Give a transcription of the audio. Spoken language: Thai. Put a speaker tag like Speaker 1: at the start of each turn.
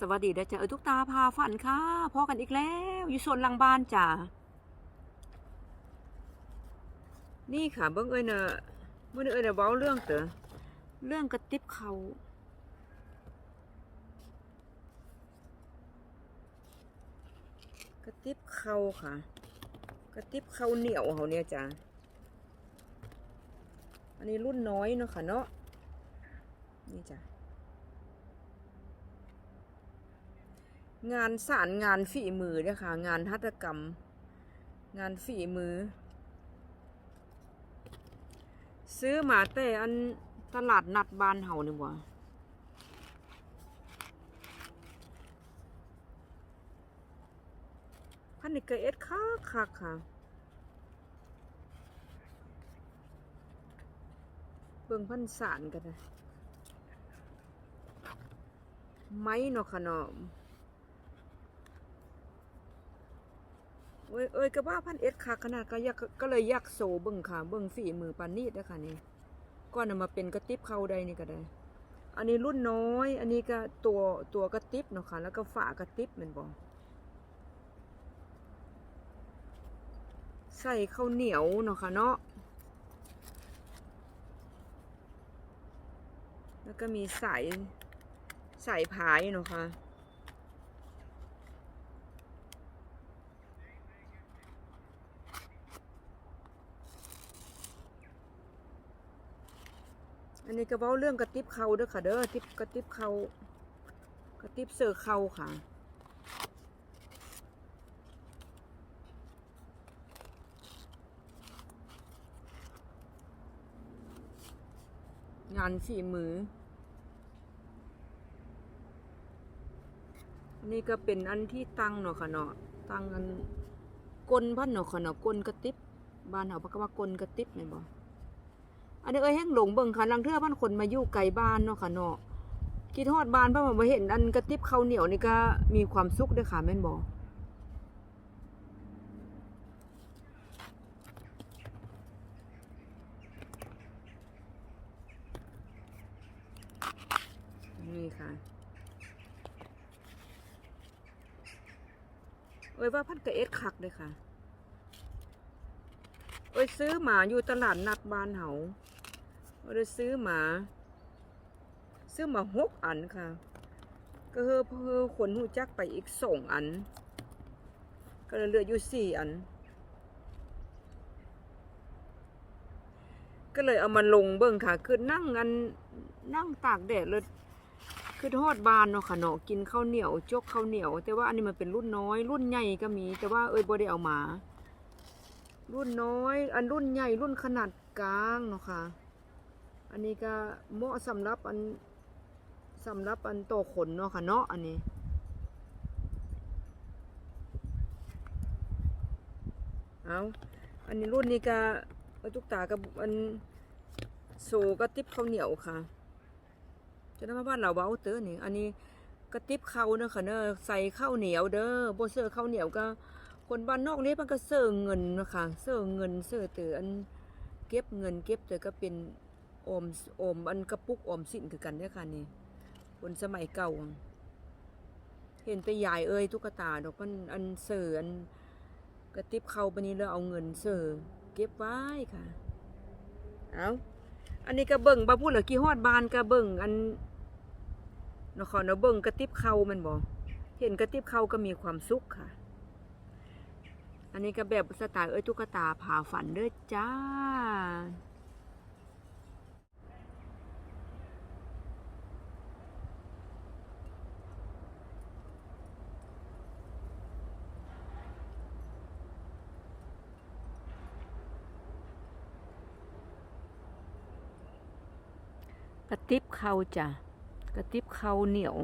Speaker 1: สวัสดีนะจ๊ะเออทุกตาพาฝันค่ะพอกันอีกแล้ว อยู่ส่วนหลังบ้านจ้ะนี่ค่ะเบิ้งเอ้ยเนอะเมื่อเอ้ยเนอะเว้าเรื่องเต๋อเรื่องกระติบเขากระติบเขาค่ะ กระติบเขาเหนียวเขาเนี่ยจ้ะอันนี้รุ่นน้อยเนาะค่ะเนาะนี่จ้ะ งานสารงานฝีมือเนี่ยค่ะ งานหัตถกรรม งานฝีมือ ซื้อมาแต่อันตลาดนัดบ้านเฮานี่ว่าพันนี่ก็เอ็ดคักคักค่ะ เบิ่งพันสารกันนะไม้เนาะค่ะเนาะ อ้ยเอ้ยก็ว่าพันเอ็ดค่ะขนาดก็ยากก็เลยยากโซเบิ่งค่ะเบิ่งฝีมือปานนีดนะค่ะนี่ก่อนนำมาเป็นกระติบเข้าได้นี่ก็ได้ อันนี้รุ่นน้อย อันนี้ก็ตัวตัวกระติบเนาะค่ะ แล้วก็ฝากระติบมันบ่ใส่ข้าวเหนียวเนาะค่ะเนาะแล้วก็มีสายสายพายเนาะค่ะ อันนี้ก็เว้าเรื่องกระติบเขาเด้อค่ะ เด้อติบกระติบเขากระติบเสือเขาค่ะงานฝีมืออันนี้ก็เป็นอันที่ตังเนาะค่ะเนาะ ตังอันกลพันเนาะค่ะเนาะกลกระติบ บ้านเฮาพราะว่ากลกระติบแม่นบ่อั อันนี้เอ้ยแห้งหลงเบิ่งค่ะลังเทือบ้านคนมาอยู่ไกลบ้านเนาะค่ะเนาะคิดฮอดบ้านเพราะว่าเห็นอันกระติบข้าวเหนียวนี่ก็มีความสุขเด้อค่ะแม่นบ่นี่ค่ะ เอ้ยว่าพันกระเอ็ดคักเลยค่ะ เอ้ยซื้อหมาอยู่ตลาดนัดบ้านเฮา เอ้ยซื้อหมา ซื้อมาหกอันค่ะ ก็เฮอเฮอขนหูจักไปอีกสองอัน ก็เลยเหลืออยู่สี่อัน ก็เลยเอามาลงเบิ่งค่ะ คือนั่งอันนั่งตากแดดเลยคือทอดบานเนาะค่ะเนาะกินข้าวเหนียวจกข้าวเหนียว แต่ว่าอันนี้มันเป็นรุ่นน้อย รุ่นใหญ่ก็มี แต่ว่าเอ้ยบ่ได้เอามา รุ่นน้อย อันรุ่นใหญ่รุ่นขนาดกลางเนาะค่ะ อันนี้ก็เหมาะสำหรับอันสำหรับอันโตขนเนาะค่ะเนาะอันนี้เอาอันนี้รุ่นนี้ก็ตุกตากับอันโซกระติบข้าวเหนียวค่ะ จะนำมาบ้านเราเบ้าเตอนี่ อันนี้กระติบข้าวเนาะค่ะเนาะใส่ข้าวเหนียวเด้อบ่เสื้อข้าวเหนียวก็ คนบ้านนอกนี่มันก็เสิร์เงินนะคะเสิร์เงินเสิร์เตออันเก็บเงินเก็บเตอก็เป็น อมอมอันกระปุกอมสินคือกันเด้อค่ะนี่คนสมัยเก่า เห็นแต่ยายเอ้ยตุ๊กตาดอกมันอันเสิร์อันกระติบเข้าไปนี้แล้วเอาเงินเสิร์เก็บไว้ค่ะ เอาอันนี้ก็เบิ่งบ่พูดเหรอกี่ฮอดบานก็เบิ่งอันนครเนาะเบิ่งกระติบเข้ามันบ่เห็นกระติบเข้าก็มีความสุขค่ะ อันนี้ก็แบบสไตล์เอ้ยตุ๊กตาผ่าฝันเด้อจ้า กระติบเขาจ้ะ กระติบเขาเหนียว